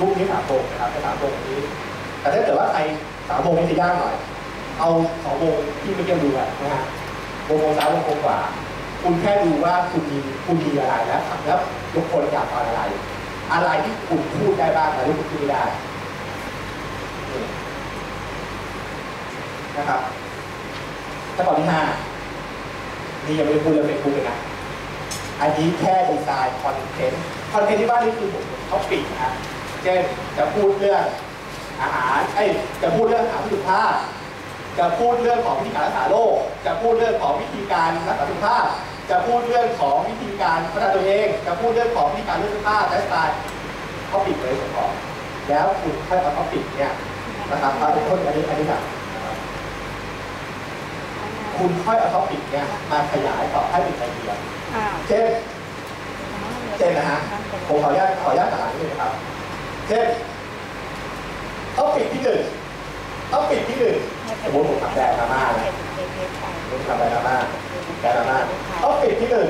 รูปนี้สามวงนะครับเป็นสามวงนี้ แต่ถ้าเกิดว่าใครสามวงนี้จะยากหน่อย เอาสองวงที่เมื่อกี้ดูกันนะฮะวงวงซ้ายวงวงขวาคุณแค่ดูว่าคุณมีคุณมีอะไรแล้วแล้วทุกคนอยากฟังอะไร อะไรที่คุณพูดได้บ้างอะไรที่คุณพูดไม่ได้นี่นะครับขั้นตอนที่ห้านี่ยังไม่ได้พูดเรื่องเฟซบุ๊กเลยนะ อันนี้แค่ดีไซน์คอนเทนต์ คอนเทนต์ที่ว่านี่คือผมเขาปิดนะ เช่นจะพูดเรื่องอาหารเอ้ยจะพูดเรื่องอาหารสุขภาพ จะพูดเรื่องของวิธีการรักษาโรค จะพูดเรื่องของวิธีการรักษาสุขภาพ จะพูดเรื่องของวิธีการพัฒนาตัวเอง จะพูดเรื่องของวิธีการเลือกเสื้อผ้าไลฟ์สไตล์เขาปิดเลยส่วนของแล้วคุณค่อยเอาเขาปิดเนี่ยนะครับเอาเป็นคนอันนี้อันนี้แบบนะครับคุณค่อยเอาเขาปิดเนี่ยมาขยายต่อให้เป็นไอเดียอ้าวเช่นเช่นนะฮะผมขออนุญาตขออนุญาตอ่านนิดนึงนะครับ เช่นท็อปิกที่หนึ่งท็อปิกที่หนึ่งสมมติผมทำแบรนด์มาม่านะผมทำแบรนด์มาม่าแบรนด์มาม่าท็อปิกที่หนึ่ง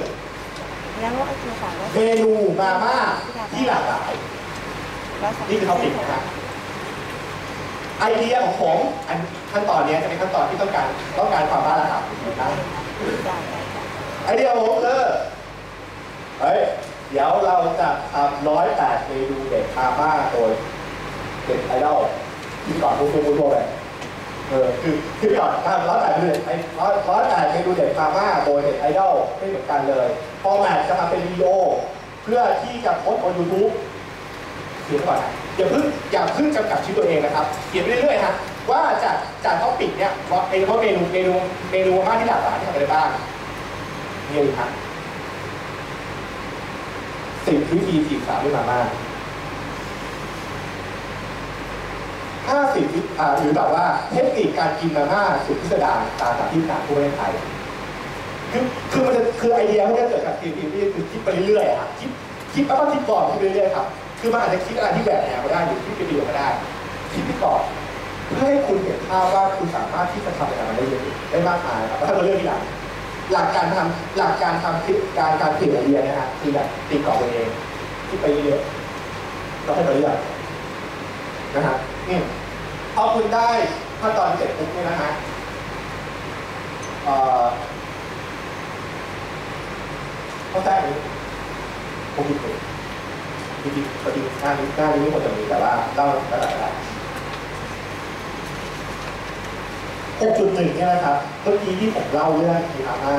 แล้วว่าคือสามว่าเมนูมาม่าที่หลากหลาย นี่คือท็อปิกนะฮะไอเดียของผมอันขั้นตอนเนี้ยจะเป็นขั้นตอนที่ต้องการต้องการความบ้าระดับนะไอเดียของผมคือเฮ้ย เดี๋ยวเราจะทำร้อยแปดเมนูเด็ดมาม่าโดยเด็ดไอดอลที่ก่อนพูดพูดพูดไปเออคือคือก่อนทำร้อยแปดเมนูเด็ดไอร้อยร้อยแปดเมนูเด็ดมาม่าโดยเด็ดไอดอลไม่เหมือนกันเลยฟอร์แมตจะทำเป็นวิดีโอ เพื่อที่จะโพสต์บนยูทูบเขียนก่อนนะอย่าเพิ่งอย่าเพิ่งจำกัดชีวิตตัวเองนะครับเขียนไปเรื่อยๆฮะว่าจากจากท็อปิกเนี่ยว่าเองว่าเมนูเมนูเมนูมาม่าที่หลากหลายที่ทำอะไรบ้างนี่ยครับ สิบวิธีจีบสาวด้วยมาม่าห้าสิบอ่าหรือแบบว่าเทคนิคการกินมาม่าสุดพิสดารตามสถานที่ต่างทั่วประเทศไทยคือคือมันจะคือไอเดียพวกนี้เกิดจากทีมที่คือคิดไปเรื่อยๆอะครับคิดคิดแล้วก็คิดก่อนคิดไปเรื่อยๆครับ คือมันอาจจะคิดอะไรที่แบบแนวก็ได้หรือคิดเป็นประโยชน์ก็ได้ คิดไปก่อนเพื่อให้คุณเห็นภาพว่าคุณสามารถที่จะทำอะไรได้เยอะได้มากมายครับแล้วถ้าเราเลือกที่หลัง หลักการทำหลักการทำคลิปการการเขียนไอเดียนะฮะคือแบบตีกรอบตัวเองคิดไปเรื่อยๆเราให้ไปเรื่อยนะฮะอืมพอคุณได้ขั้นตอนเสร็จปุ๊บเนี่ยนะฮะเข้าใจไหมผมผิดเลยจริงๆปกติหน้านี้หน้านี้ไม่ควรจะมีแต่ว่าเล่าแล้วแต่ละ 6.1เนี่ยนะครับเมื่อกี้ที่ผมเล่าเรื่องทีมาม่า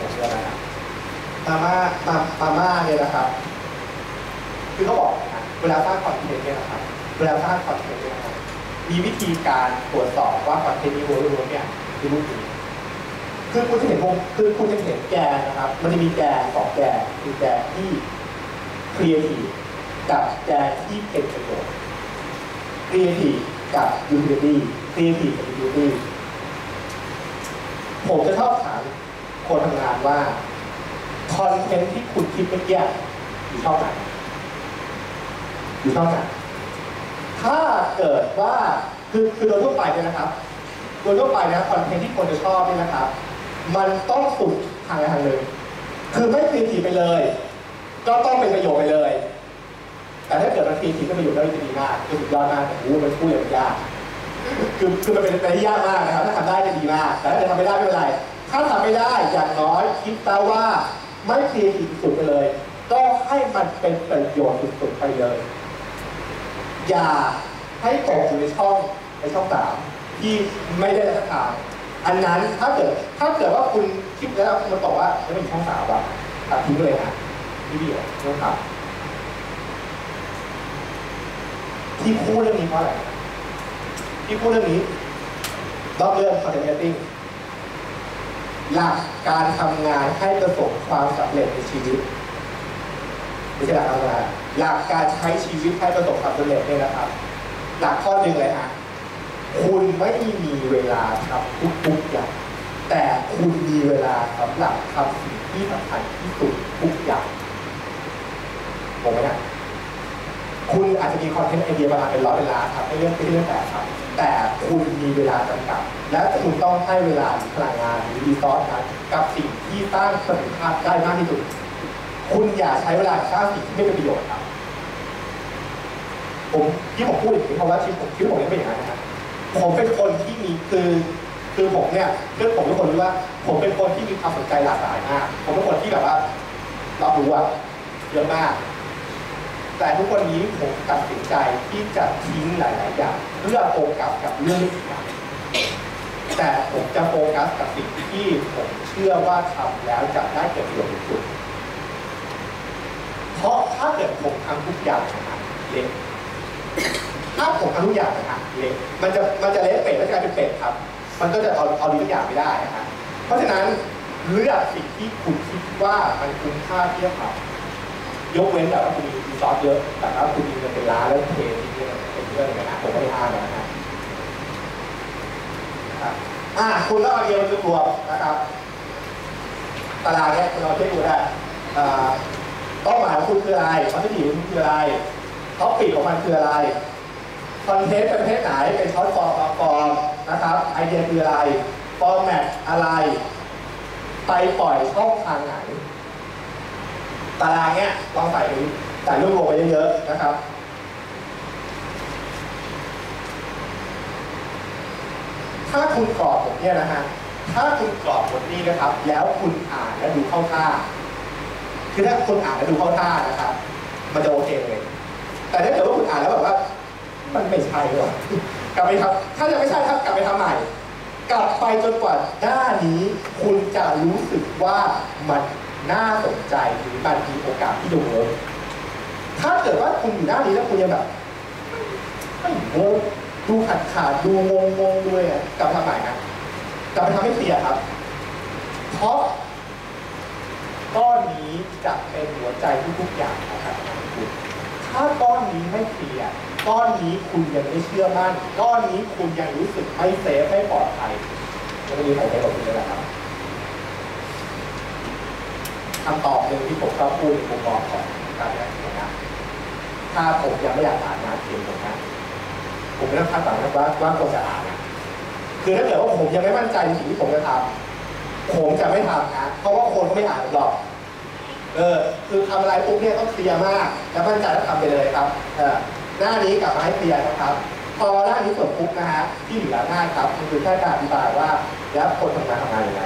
ผมเชื่อนะครับมาม่ามามาม่าเนี่ยนะครับ คือเขาบอกนะเวลาสร้างคอนเทนต์เนี่ยนะครับเวลาสร้างคอนเทนต์เนี่ยนะครับมีวิธีการตรวจสอบว่าคอนเทนต์นี้โวลูมเนี่ยคือรูปนี้คือคุณจะเห็นวงคือคุณจะเห็นแกนนะครับ มันจะมีแกนสองแกนคือแกนที่ครีเอทีฟกับแกนที่เป็นประโยชน์ครีเอทีฟกับยูทิลิตี้ครีเอทีฟกับยูทิลิตี้ ผมจะชอบถามคนทำงานว่าคอนเทนต์ที่คุณคิดเมื่อกี้อยู่ช่องไหนอยู่ช่องไหนถ้าเกิดว่าคือคือโดยทั่วไปเนี่ยนะครับโดยทั่วไปนะคอนเทนต์ที่คนจะชอบเนี่ยนะครับ มันต้องสุดทางใดทางหนึ่งคือไม่ครีทีไปเลย ก็ต้องเป็นประโยชน์ไปเลย แต่ถ้าเกิดมันครีเอทีฟก็ประโยชน์ได้จะดีมากคือสุดยอดมากแต่โอ้มันพูดอย่างยาก คือคือมันเป็นอะไรที่ยากมากนะครับ ถ้าทำได้จะดีมาก แต่ถ้าทำไม่ได้ไม่เป็นไร ถ้าทำไม่ได้อย่างน้อยคิดซะว่าไม่ครีเอทีฟสุดไปเลยก็ให้มันเป็นประโยชน์สุดๆไปเลย อย่าให้ตกอยู่ในช่องในช่องสามที่ไม่ได้รับประทานอันนั้นถ้าเกิดถ้าเกิดว่าคุณคิดแล้วคุณมาบอกว่าไม่เป็นช่องสามแบบตัดทิ้งเลยนะพี่เดียวไม่ต้องทำที่พูดเรื่องนี้เพราะอะไร ที่พูดเรื่องนี้นอกเรื่อง content marketing หลักการทำงานให้ประสบความสำเร็จในชีวิตไม่ใช่หลักการทำงานหลักการใช้ชีวิตให้ประสบความสำเร็จเนี่ยนะครับ หลักข้อหนึ่งเลยฮะคุณไม่มีเวลาทำทุกๆอย่างแต่คุณมีเวลาสำหรับทำสิ่งที่สำคัญที่สุดทุกอย่างผมไหมนะคุณอาจจะมีคอนเทนต์ไอเดียประมาณเป็นร้อยเวลาครับไม่เรื่องไม่เรื่องแต่ครับ แต่คุณมีเวลาจำกัด และคุณต้องให้เวลาพลังงานหรือรีซอสนั้นกับสิ่งที่สร้างประสิทธิภาพได้มากที่สุด คุณอย่าใช้เวลาสร้างสิ่งที่ไม่เป็นประโยชน์ครับ ผมที่ผมพูดอย่างนี้เพราะว่าชีวิตผมชีวิตผมไม่เป็นอย่างนั้นนะครับผมเป็นคนที่มีคือคือผมเนี่ยเพื่อนผมทุกคนรู้ว่า ผมเป็นคนที่มีความสนใจหลากหลายมาก ผมเป็นคนที่แบบว่ารับรู้อะเยอะมาก แต่ทุกวันนี้ผมตัดสินใจที่จะทิ้งหลาย ๆ อย่างเพื่อโฟกัสกับเรื่องนี้ครับแต่ผมจะโฟกัสกับสิ่งที่ผมเชื่อว่าทำแล้วจะได้เกิดประโยชน์ที่สุด เพราะถ้าเกิดผมทำทุกอย่างนะครับเละถ้าผมทำทุกอย่างนะครับเละมันจะมันจะเละเป็ดแล้วจะกลายเป็นเป็ดครับ มันก็จะเอาเอาดีทุกอย่างไม่ได้นะครับเพราะฉะนั้นเลือกสิ่งที่คุณคิดว่ามันคุ้มค่าที่จะทำยกเว้นแบบว่าคุณมี ซอสเยอะ แต่ว่าคุณมีเงินเป็นล้านแล้วเททิ้งเงินเป็นเรื่องอะไรนะผมไม่ได้ห้ามนะฮะครับอะคุณต้องเอาเดียวมันรวมนะครับตารางเนี้ยคุณเอาเช็คดูได้เป้าหมายของคุณคืออะไรวัตถุดิบคุณคืออะไรท็อปปิกของมันคืออะไรคอนเทนต์เป็นประเภทไหนเป็นช็อตฟอร์มฟอร์มนะครับไอเดียคืออะไรฟอร์แมตอะไร ไปปล่อยช่องทางไหน ตารางเนี้ยลองใส่ดู ใส่รูปโลงไปเยอะๆนะครับถ้าคุณกรอบผมเนี่ยนะฮะถ้าคุณกรอบบทนี้นะครับ แล้วคุณอ่านและดูเข้าท่า คือถ้าคุณอ่านแล้วดูเข้าท่านะครับ มันจะโอเคเลย แต่ถ้าเกิดว่าคุณอ่านแล้วแบบว่า มันไม่ใช่หรอกกลับไปทำถ้าจะไม่ใช่ครับกลับไปทำใหม่ กลับไปจนกว่าหน้านี้ คุณจะรู้สึกว่ามันน่าสนใจหรือมันมีโอกาสที่จะเวิร์ก ถ้าเกิดว่าคุณอยู่หน้านี้แล้วคุณยังแบบไม่เวิร์กดูขาดขาดดูงงงงด้วยอะกลับไปทำใหม่นะกลับไปทำให้เคลียครับ เพราะก้อนนี้จะเป็นหัวใจทุกๆอย่างของการทำงานของคุณถ้าก้อนนี้ไม่เคลียก้อนนี้คุณยังไม่เชื่อมั่นก้อนนี้คุณยังรู้สึกไม่เซฟไม่ปลอดภัยจะมีใครใช้กับคุณได้ไหมครับคำตอบหนึ่งที่ผมชอบพูดในมุมมองของ การเรียนนะถ้าผมยังไม่อยากอ่านงานเขียนผมนะผมไม่ต้องคาดหวังว่าว่าคนจะอ่านนะคือถ้าเกิดว่าผมยังไม่มั่นใจในสิ่งที่ผมจะทำผมจะไม่ทำนะเพราะว่าคนก็ไม่อ่านหรอกเออคือทำอะไรปุ๊บเนี่ยต้องเคลียร์มากแล้วมั่นใจแล้วทำไปเลยครับเออหน้านี้กลับมาให้เคลียร์นะครับพอหน้านี้เปิดปุ๊บนะฮะที่เหลือง่ายครับคือแค่การอธิบายว่าแล้วคนทำงานทำงานยังไง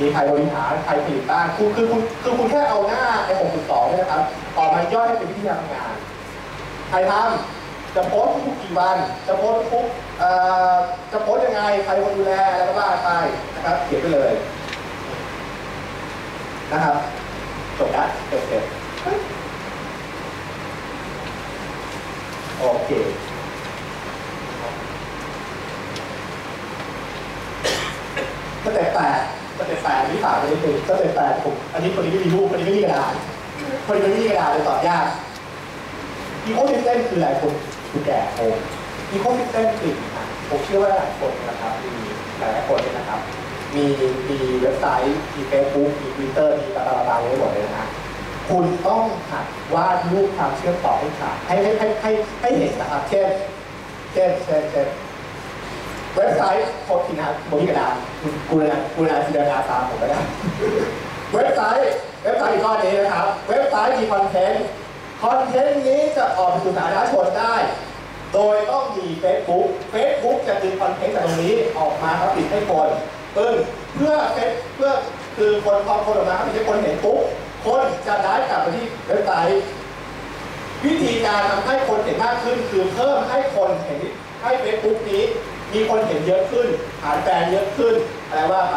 มีใครบริหารใครผลิตบ้างคือคือคุณคือคุณแค่เอาหน้าไอ้6.2เนี่ยนะครับออกมาย่อยให้เป็นวิธีการทำงาน ใครทำจะโพสทุกกี่วัน จะโพสทุกเอ่อจะโพสยังไง ใครคนดูแลอะไรก็ว่าไปนะครับเขียนไปเลยนะครับจบแล้วเสร็จเสร็จโอเคสเต็ปแปด สเต็ปแปดอันนี้ฝากไปนิดนึงสเต็ปแปดผมอันนี้คนนี้ไม่มีรูปคนนี้ไม่มีกระดาษคนนี้ไม่มีกระดาษเลยตอบยากอีโคซิสเต็มคืออะไรคุณคุณแก่โงอีโคซิสเต็มคืออะผมเชื่อว่าหลายคนนะครับมีหลายคนเนี่ยนะครับ มีมีเว็บไซต์มีเฟซบุ๊กมีทวิตเตอร์มีตาตาตาไว้หมดเลยนะฮะคุณต้องหัดวาดรูปความเชื่อมต่อให้ขาดให้ให้ให้ให้ให้เห็นนะครับเช่นเช่นเช่นเช่น เว็บไซต์โคตรทีนะบนกระดาษคุณคุณนะคุณนะจินตนากาตามผมก็ได้เว็บไซต์เว็บไซต์อีกก้อนนี้นะครับ เว็บไซต์มีคอนเทนต์คอนเทนต์นี้จะออกไปสู่สาธารณชนได้ โดยต้องมี Facebook Facebook จะดึงคอนเทนต์จากตรงนี้ออกมาครับติดให้คนปึ้งเพื่อเฟซเพื่อคือคนพอคนออกมาครับติดให้คนเห็นปุ๊บคนจะได้กลับไปที่เว็บไซต์วิธีการทำให้คนเห็นมากขึ้น คือเพิ่มให้คนเห็นให้ Facebook นี้ มีคนเห็นเยอะขึ้นฐานแฟนเยอะขึ้นอะไรว่าไป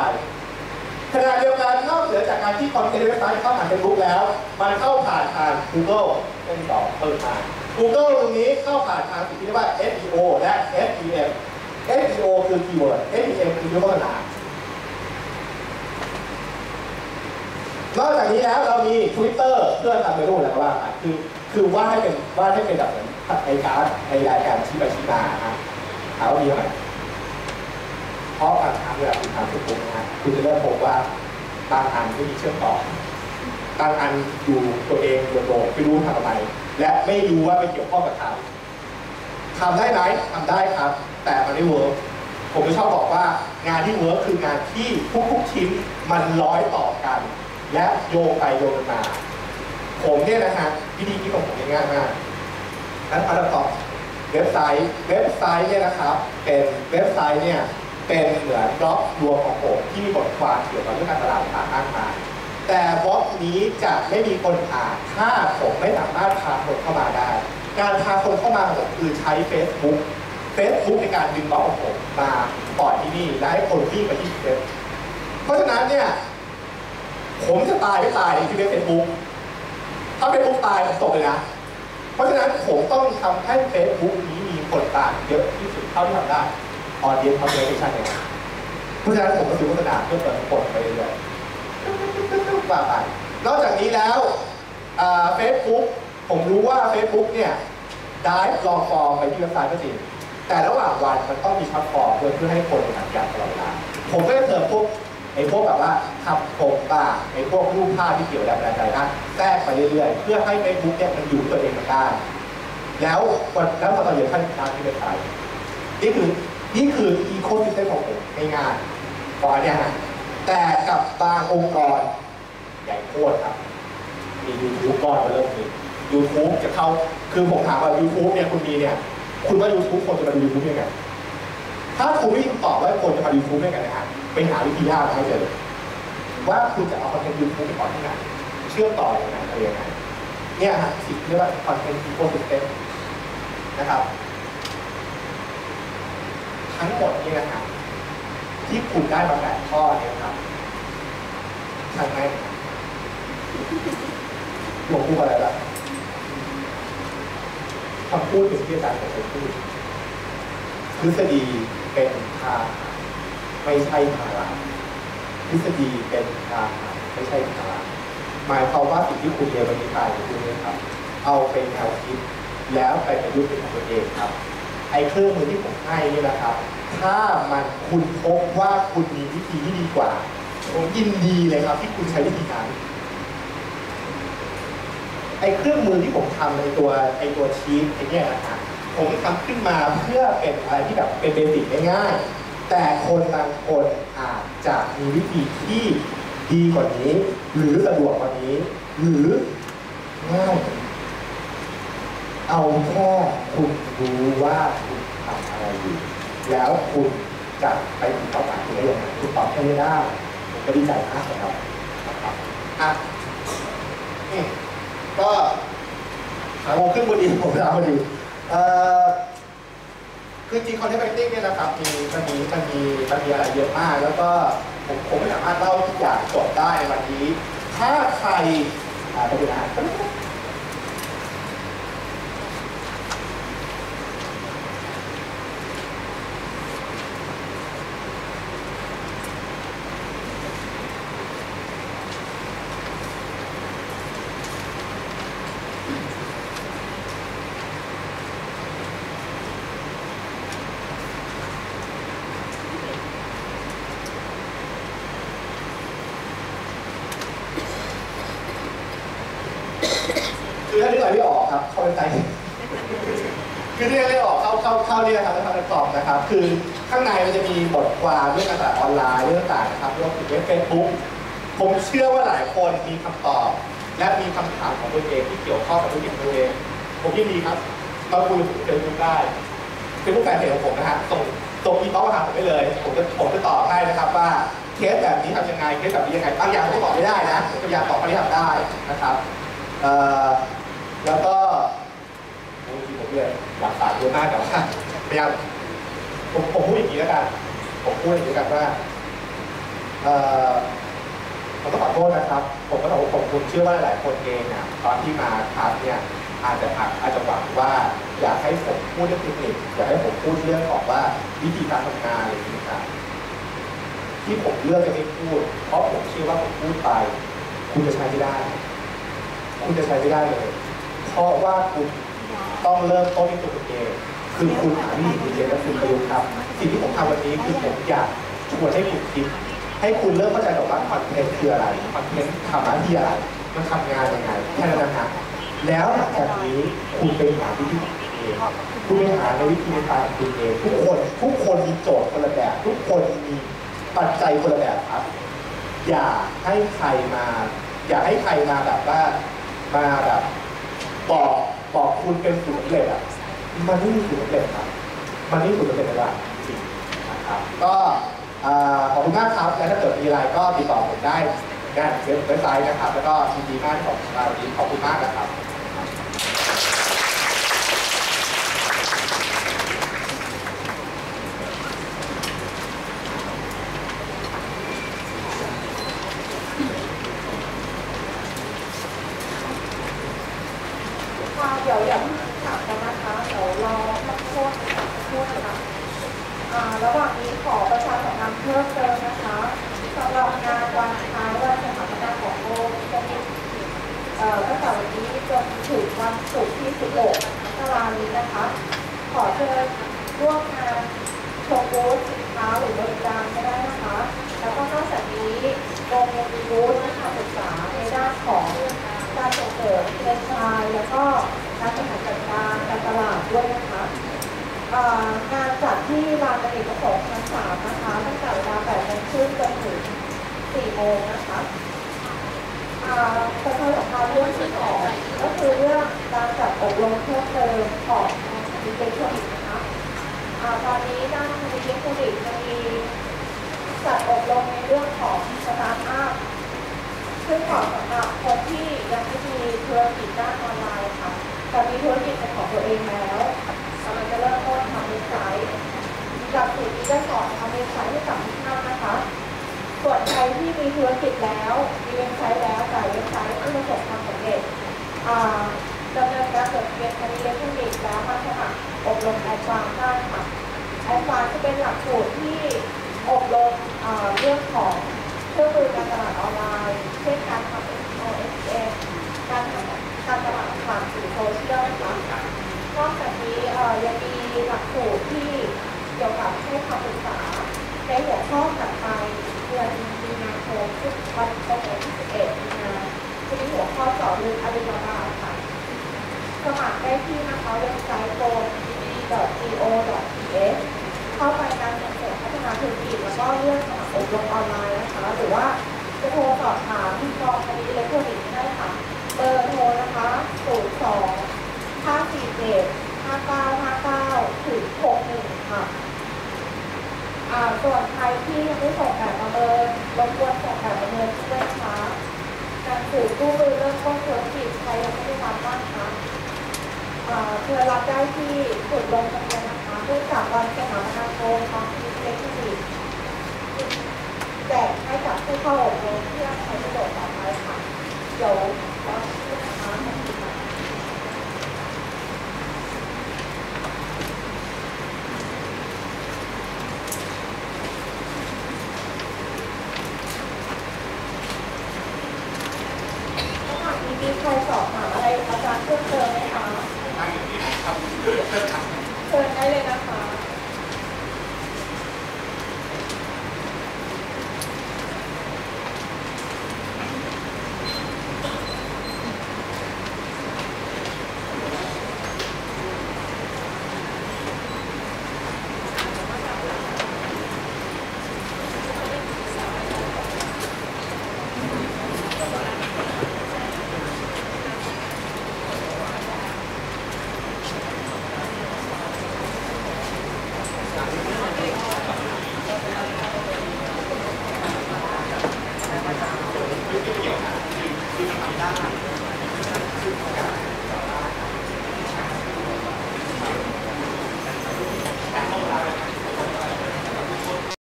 ขณะเดียวกันนอกเหนือจากการที่คอนเทนต์เว็บไซต์เข้าผ่าน Facebook แล้ว มันเข้าผ่านทาง Google เป็นต่อเปิดมา Google ตรงนี้เข้าผ่านทางสิ่งที่เรียกว่า SEO และ SEM SEO คือ keyword SEM คือยุทธนานอกจากนี้แล้วเรามี Twitter เพื่อทำไปรูปอะไรว่าไปคือคือว่าให้เป็นว่าให้เป็นแบบเหมือนไอการ์ดในรายการชี้ไปชี้มาฮะถามว่ามีไหมเพราะบางครั้งเวลาคุณทำเฟซบุ๊กนะฮะคุณจะเริ่มพบว่าบางอันไม่มีเชื่อมต่อบางอันอยู่ตัวเองโดดๆไม่รู้ทำอะไร และไม่รู้ว่าไปเกี่ยวข้องกับใครทำได้ไหมทำได้ครับ แต่มันไม่เวิร์กผมจะชอบบอกว่างานที่เวิร์กคืองานที่ทุกๆชิ้นมันร้อยต่อกัน และโยงไปโยงมา ผมเนี่ยนะฮะวิธีคิดของผมง่ายมากนั้นอันดับสอง เว็บไซต์ เว็บไซต์เนี่ยนะครับ เป็นเว็บไซต์เนี่ยเป็นเหมือนบล็อกรวมของผมที่มีบทความเกี่ยวกับเรื่องการตลาดต่างๆมากมายแต่บล็อกนี้จะไม่มีคนอ่านถ้าผมไม่สามารถพาคนเข้ามาได้ การพาคนเข้ามาของผมคือใช้ Facebook Facebook ในการดึงบล็อกของผมมาปล่อยที่นี่และให้คนวิ่งไปที่เว็บเพราะฉะนั้นเนี่ยผมจะตายไม่ตายที่เว็บเฟซบุ๊กถ้าเฟซบุ๊กตายผมตกเลยนะ ราะฉะนั้นผมต้องทำให้เฟซบุ๊กนี้มีคนตามเยอะที่สุดเท่าที่ทำได้ออเดียนคอนเทนต์เนี่ยเพราะฉะนั้นผมก็ซื้อโฆษณาเพื่อเปิดกดไปเรื่อยๆว่าไปนอกจากนี้แล้วเฟซบุ๊กผมรู้ว่า Facebook เนี่ยได้ลองฟอร์มไปที่เว็บไซต์ก็จริงแต่ระหว่างวันมันต้องมีช็อตฟอร์มเพื่อเพื่อให้คนอ่านกันตลอดเวลาผมก็จะเติมพวก ไอ้พวกแบบว่าทำโครงบ้างไอ้พวกรูปภาพที่เกี่ยวกับแรงบันดาลใจนั้นแทรกไปเรื่อยๆ เพื่อให้ Facebook เนี่ยมันอยู่ตัวเองมันได้ แล้ววันแล้วพอตอนเย็นท่านทานที่เว็บไซต์นี่คือนี่คืออีโคซิสเต็มของผมในงายๆก่อนเนี่ยนะแต่กับบางองค์กรใหญ่โคตรครับ มียูทูบก่อนมาเริ่มมียูทูบจะเข้า คือผมถามว่ายูทูบเนี่ยคุณมีเนี่ย คุณว่ายูทูบคนจะมาดูยูทูบยังไง ถ้าคุณไม่ตอบว่าคนาดูยูทูบยังไงนะฮะไปหาวิธียากมาให้เจอว่าคุณจะเอาคอนเทนต์ยูทูบไปก่อนที่ไหนเชื่อมต่ออยังไงอะไรยังไงเนี่ยฮะสิ่งที่เรียกว่าคอนเทนต์อีโคซิสเต็มนะครับทั้งหมดนี่นะครับที่คุณได้มาแปดข้อเนี่ยครับใช่ไหมหลวงพูดอะไรล่ะคำพูดถึงที่อาจารย์เคยพูดทฤษฎีเป็นทาง ไม่ใช่ภาระทฤษฎีเป็นทางไม่ใช่ภาระหมายความว่าสิ่งที่คุณเรียนวันนี้ไปคุณเนี่ยครับ เอาเป็นแนวคิดแล้วไปประยุกต์เป็นของตัวเองครับ ไอ้เครื่องมือที่ผมให้นี่นะครับ ถ้ามันคุณพบว่าคุณมีวิธีที่ดีกว่า ผมยินดีเลยครับ ที่คุณใช้วิธีนั้นไอ้เครื่องมือที่ผมทำในตัวไอ้ตัวชีตไอ้เนี่ยนะครับผมทำขึ้นมาเพื่อเป็นอะไรที่แบบเป็นเบสิกง่ายๆ แต่คนบางคนอาจจะมีวิธีที่ดีกว่านี้ หรือสะดวกกว่านี้ หรือง่ายเอาแค่คุณรู้ว่าคุณทำอะไรอยู่ แล้วคุณจะไปถึงเป้าหมายคุณได้ยังไงคุณตอบแค่นี้ได้ผมก็ดีใจมากเลยครับนะครับอะก็หาโมงครึ่งพอดีผมเวลาพอดีเอ่อ คือจริงคอนเทนต์ r รติ้งเนี่ยนะครับมีมันมีมันมีมันมีอะไรเยอะมาก แล้วก็ผมผมไม่สามารถเล่าทุกอย่างจบได้วันนี้ ถ้าใครอ่าไปดูนะ คือถ้านึกอะไรไม่ออกครับ เข้าไปใจ คือที่นึกไม่ออก เข้าๆนี่นะครับแล้วทำคำตอบนะครับ คือข้างในมันจะมีบทความเรื่องการตลาดออนไลน์เรื่องต่างๆนะครับรวมถึงเฟซบุ๊กผมเชื่อว่าหลายคนมีคำตอบ และมีคำถามของตัวเองที่เกี่ยวข้องกับธุรกิจตัวเอง ผมยินดีครับมาคุยกับเฟซบุ๊กได้เฟซบุ๊กแฟนเพจของผมนะฮะส่งส่งอีเมลมาหาผมได้เลย ผมจะผมจะตอบให้นะครับว่าเคสแบบนี้ทำยังไงเคสแบบนี้ยังไงบางอย่างผมก็ตอบไม่ได้นะผมพยายามตอบเท่าที่ทำได้นะครับแล้วก็ บางทีผมเลยหลักฐานเยอะมากแต่ว่าพยายามผมผมพูดอย่างนี้แล้วกันผมพูดอย่างนี้แล้วกันว่าเอ่อผมต้องขอโทษนะครับ ผมก็ต้องผมผมเชื่อว่าหลายคนเองเนี่ยตอนที่มาทักเนี่ยอาจจะอาจอาจจะหวังว่าอยากให้ผมพูดเรื่องเทคนิคอยากให้ผมพูดเรื่องของว่าวิธีการทำงานอะไรอย่างนี้ครับที่ผมเลือกจะไม่พูด เพราะผมเชื่อว่าผมพูดไป คุณจะใช้ไม่ได้ คุณจะใช้ไม่ได้เลย เพราะว่าคุณ ต้องเริ่มต้นที่ตัวคุณเองคือคุณหาวิธีคุณเองและคุณประยุกต์ครับ สิ่งที่ผมทำวันนี้คือผมอยากชวนให้คุณคิด ให้คุณเริ่มเข้าใจกับว่าคอนเทนต์คืออะไรคอนเทนต์ทำหน้าที่อะไรมันทำงานยังไงแค่นั้นนะครับแล้วหลังจากนี้คุณไปหาวิธีของคุณเองคุณไปหาในวิธีการของคุณเองทุกคนทุกคนมีโจทย์คนละแบบทุกคนมีปัจจัยคนละแบบครับ อย่าให้ใครมา อย่าให้ใครมาแบบว่ามาแบบบอก บอกคุณเป็นสูตรสำเร็จอะมันไม่มีสูตรสำเร็จครับ มันไม่มีสูตรสำเร็จในว่าจริงนะครับก็ขอบคุณมากครับและถ้าเกิดมีอะไรก็ติดต่อผมได้งานเว็บไซต์นะครับ แล้วก็ทีมากที่ของเราวันนี้ขอบคุณมากนะครับ ค่ะเดี๋ยวอย่าเพิ่งถามกันนะคะ เดี๋ยวรอสักครู่นะคะสักครู่นะคะอ่าระหว่างนี้ขอประชาสัม เพิ่มเติมนะคะสำหรับงานวันคล้ายวันสถาปนาของโลกจะมีเอ่อตั้งแต่วันนี้จนถึงวันศุกร์ที่ 16มกราคมนี้นะคะ ขอเชิญร่วมงานโชว์บูธสินค้าหรือบริการก็ได้นะคะ แล้วก็นอกจากนี้โรงเรียนมีบูธนะคะศึกษาในด้านของการส่งเสริมเรียนชายแล้วก็การบริหารจัดการการตลาดด้วย งานจัดที่ลานอเนกประสงค์ชั้นสามนะคะตั้งแต่เวลา8โมงครึ่งจนถึง4โมงนะคะประชาสัมพันธ์เรื่องที่สองก็คือเรื่องการจัดอบรมเพิ่มเติมของดิจิทัลนะคะตอนนี้ด้านดิจิทัลจะมีจัดอบรมในเรื่องของสตาร์ทอัพซึ่งเหมาะสำหรับคนที่ยังไม่มีธุรกิจด้านออนไลน์ค่ะแต่มีธุรกิจเป็นของตัวเองแล้วกำลังจะเริ่มต้นทำเว็บไซต์ หลักสูตรนี้จะสอนทำเว็บไซต์ให้กับทุกท่านนะคะ ส่วนใครที่มีธุรกิจแล้วมีเว็บไซต์แล้วแต่เว็บไซต์ไม่ประสบความสำเร็จดำเนินการจดทะเบียนคดีอิเล็กทรอนิกส์แล้วมาสมัครอบรมแอดวานซ์ได้ค่ะแอดวานซ์จะเป็นหลักสูตรที่อบรมเรื่องของเครื่องมือการตลาดออนไลน์ เช่นการทำ OSM การทำการตลาดผ่านสื่อโซเชียลนะคะนอกจากนี้ยังมีหลักสูตรที่ เกี่ยวกับให้คำปรึกษาในหัวข้อถัดไปเดือนมีนาคมซึ่งวันตรงที่11มีนาจะมีหัวข้อสอบลึกอาลีบาบาค่ะ สมัครได้ที่นะคะเว็บไซต์ g o go.th เข้าไปการส่งเสริมพัฒนาธุรกิจแล้วก็เรื่องของอบรมออนไลน์นะคะ หรือว่าจะโทรสอบถามที่กองคดีอิเล็กทรอนิกส์ได้ค่ะเบอร์โทรนะคะ02ห้าสี่เจ็ดห้าเก้าห้าเก้าถึงหกค่ะ ส่วนใครที่ยังไม่ส่งแบบประเมินรบกวนส่งแบบประเมินด้วยนะคะการถือกู้มือเริ่มต้นธุรกิจใครยังไม่ได้รับบ้างคะเพื่อรับได้ที่จุดลงทะเบียนนะคะเพื่อจากวันสถาปนาโคมของทีเล็กทรอนิกส์แจกให้กับผู้เข้าอบรมเพื่อใช้